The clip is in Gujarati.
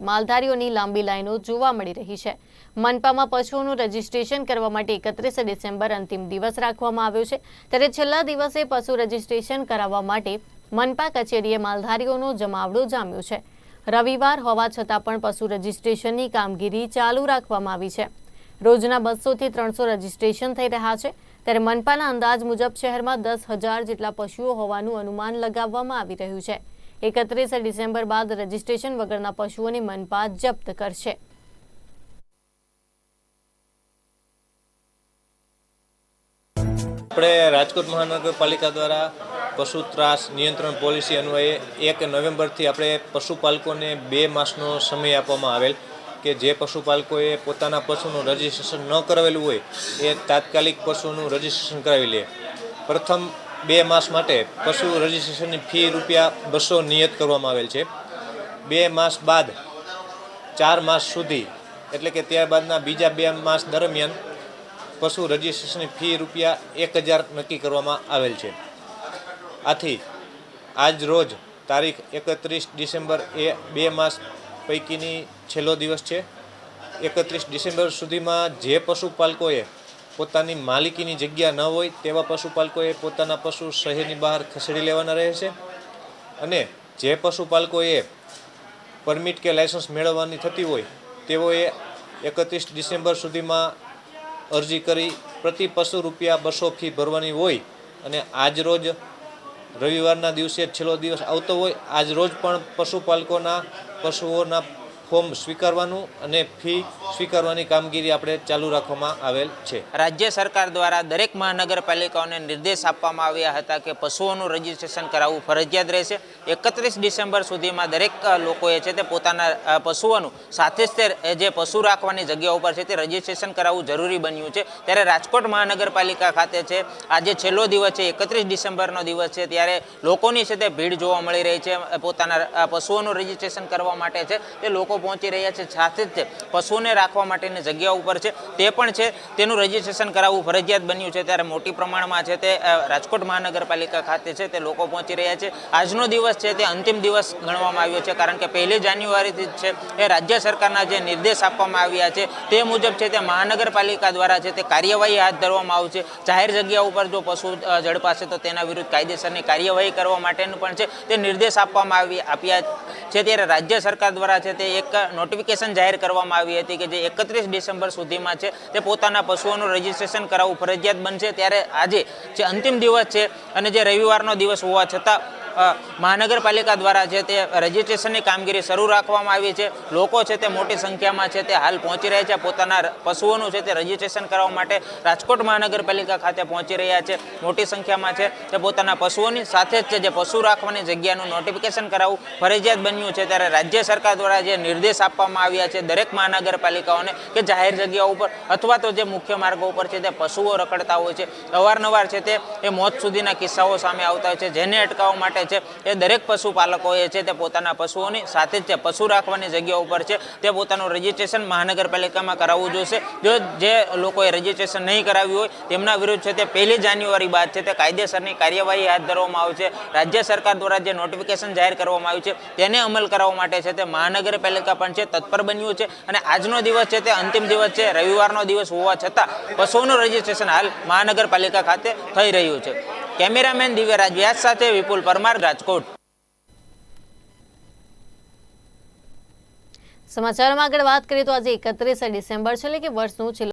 માલધારીઓની લાંબી લાઈનો જોવા મળી રહી છે. મનપામાં પશુઓનું રજીસ્ટ્રેશન કરવા માટે એકત્રીસ ડિસેમ્બર અંતિમ દિવસ રાખવામાં આવ્યો છે. ત્યારે છેલ્લા દિવસે પશુ રજીસ્ટ્રેશન કરાવવા માટે મનપા કચેરીએ માલધારીઓનો જમાવડો જામ્યો છે. રવિવાર હોવા છતાં પણ પશુ રજીસ્ટ્રેશનની કામગીરી ચાલુ રાખવામાં આવી છે. રોજના બસોથી ત્રણસો રજીસ્ટ્રેશન થઈ રહ્યા છે. ત્યારે મનપાના અંદાજ મુજબ શહેરમાં દસ હજાર જેટલા પશુઓ હોવાનું અનુમાન લગાવવામાં આવી રહ્યું છે. એકત્રીસ ડિસેમ્બર બાદ રજીસ્ટ્રેશન વગરના પશુઓની મનપા જપ્ત કરશે. આપણે રાજકોટ મહાનગરપાલિકા દ્વારા પશુ ત્રાસ નિયંત્રણ પોલિસી અન્વયે એક નવેમ્બરથી આપણે પશુપાલકોને બે માસનો સમય આપવામાં આવેલ કે જે પશુપાલકોએ પોતાના પશુનું રજીસ્ટ્રેશન ન કરાવેલું હોય એ તાત્કાલિક પશુનું રજીસ્ટ્રેશન કરાવી લે. પ્રથમ બે માસ માટે પશુ રજિસ્ટ્રેશનની ફી રૂપિયા બસો નિયત કરવામાં આવેલ છે. બે માસ બાદ, ચાર માસ સુધી, એટલે કે ત્યારબાદના બીજા બે માસ દરમિયાન પશુ રજિસ્ટ્રેશનની ફી રૂપિયા એક હજાર નક્કી કરવામાં આવેલ છે. આથી, આજ રોજ તારીખ એકત્રીસ ડિસેમ્બર એ બે માસ પૈકીની છેલ્લો દિવસ છે. એકત્રીસ ડિસેમ્બર સુધીમાં જે પશુપાલકોએ પોતાની માલિકીની જગ્યા ન હોય તેવા પશુપાલકોએ પોતાના પશુ શહેરની બહાર ખસેડી લેવાના રહે છે. અને જે પશુપાલકોએ પરમિટ કે લાયસન્સ મેળવવાની થતી હોય, તેઓએ એકત્રીસ ડિસેમ્બર સુધીમાં અરજી કરી પ્રતિ પશુ રૂપિયા બસો ફી ભરવાની હોય અને આજ રોજ રવિવારના દિવસે છેલ્લો દિવસ આવતો હોય, આજ રોજ પણ પશુપાલકોના પશુઓના ફોર્મ સ્વીકારવાનું અને ફી સ્વીકારવાની કામગીરી આપણે ચાલુ રાખવામાં આવેલ છે. રાજ્ય સરકાર દ્વારા દરેક મહાનગરપાલિકાઓને નિર્દેશ આપવામાં આવ્યા હતા કે પશુઓનું રજીસ્ટ્રેશન કરાવવું ફરજિયાત રહેશે. એકત્રીસ ડિસેમ્બર સુધીમાં દરેક લોકોએ છે તે પોતાના પશુઓનું સાથે જ તે જે પશુ રાખવાની જગ્યા ઉપર છે તે રજીસ્ટ્રેશન કરાવવું જરૂરી બન્યું છે. ત્યારે રાજકોટ મહાનગરપાલિકા ખાતે છે, આજે છેલ્લો દિવસ છે, એકત્રીસ ડિસેમ્બરનો દિવસ છે, ત્યારે લોકોની છે તે ભીડ જોવા મળી રહી છે, પોતાના પશુઓનું રજીસ્ટ્રેશન કરવા માટે છે. તે લોકો પહોંચી રહ્યા છે, સાથે જ તે પશુઓને રાખવા માટેની જગ્યા ઉપર છે. તે પણ છે. તેનું રજીસ્ટ્રેશન કરાવવું ફરજિયાત બન્યું છે. ત્યારે મોટી પ્રમાણમાં છે તે રાજકોટ મહાનગરપાલિકા ખાતે છે તે લોકો પહોંચી રહ્યા છે. આજનો દિવસ છે તે અંતિમ દિવસ ગણવામાં આવ્યો છે. કારણ કે પહેલી જાન્યુઆરીથી જ છે એ રાજ્ય સરકારના જે નિર્દેશ આપવામાં આવ્યા છે તે મુજબ છે તે મહાનગરપાલિકા દ્વારા છે તે કાર્યવાહી હાથ ધરવામાં આવશે. જાહેર જગ્યા ઉપર જો પશુ ઝડપાશે તો તેના વિરુદ્ધ કાયદેસરની કાર્યવાહી કરવા માટેનું પણ છે તે નિર્દેશ આપવામાં આવી, આપ્યા છે. ત્યારે રાજ્ય સરકાર દ્વારા છે તે એક નોટિફિકેશન જાહેર કરવામાં આવી હતી કે જે એકત્રીસ ડિસેમ્બર સુધીમાં છે, તે પોતાના પશુઓનું રજીસ્ટ્રેશન કરાવવું ફરજિયાત બનશે. ત્યારે આજે જે અંતિમ દિવસ છે અને જે રવિવારનો દિવસ હોવા છતાં મહાનગરપાલિકા દ્વારા છે તે રજિસ્ટ્રેશનની કામગીરી શરૂ રાખવામાં આવી છે. લોકો છે તે મોટી સંખ્યામાં છે તે હાલ પહોંચી રહ્યા છે. પોતાના પશુઓનું છે તે રજિસ્ટ્રેશન કરવા માટે રાજકોટ મહાનગરપાલિકા ખાતે પહોંચી રહ્યા છે. મોટી સંખ્યામાં છે તે પોતાના પશુઓની સાથે જ છે જે પશુ રાખવાની જગ્યાનું નોટિફિકેશન કરાવવું ફરજિયાત બન્યું છે. ત્યારે રાજ્ય સરકાર દ્વારા જે નિર્દેશ આપવામાં આવ્યા છે દરેક મહાનગરપાલિકાઓને કે જાહેર જગ્યાઓ ઉપર અથવા તો જે મુખ્ય માર્ગો ઉપર છે તે પશુઓ રખડતા હોય છે. અવારનવાર છે તે એ મોત સુધીના કિસ્સાઓ સામે આવતા હોય છે. જેને અટકાવવા માટે છે. એ દરેક પશુપાલકોએ છે તે પોતાના પશુઓની સાથે જ તે પશુ રાખવાની જગ્યા ઉપર છે. તે પોતાનું રજિસ્ટ્રેશન મહાનગરપાલિકામાં કરાવવું જોઈશે જો જે લોકોએ રજિસ્ટ્રેશન નહીં કરાવ્યું હોય, તેમના વિરુદ્ધ છે તે પહેલી જાન્યુઆરી બાદ છે તે કાયદેસરની કાર્યવાહી હાથ ધરવામાં આવશે. રાજ્ય સરકાર દ્વારા જે નોટિફિકેશન જાહેર કરવામાં આવ્યું છે, તેને અમલ કરાવવા માટે છે તે મહાનગરપાલિકા પણ છે તત્પર બન્યું છે. અને આજનો દિવસ છે તે અંતિમ દિવસ છે. રવિવારનો દિવસ હોવા છતાં પશુઓનું રજીસ્ટ્રેશન હાલ મહાનગરપાલિકા ખાતે થઈ રહ્યું છે. કેમેરામેન દિવ્યરાજ વ્યાસ સાથે વિપુલ પરમાર, રાજકોટ. સમાચારમાં આગળ વાત કરીએ તો આજે એકત્રીસ ડિસેમ્બર છે એટલે કે વર્ષનું છેલ્લું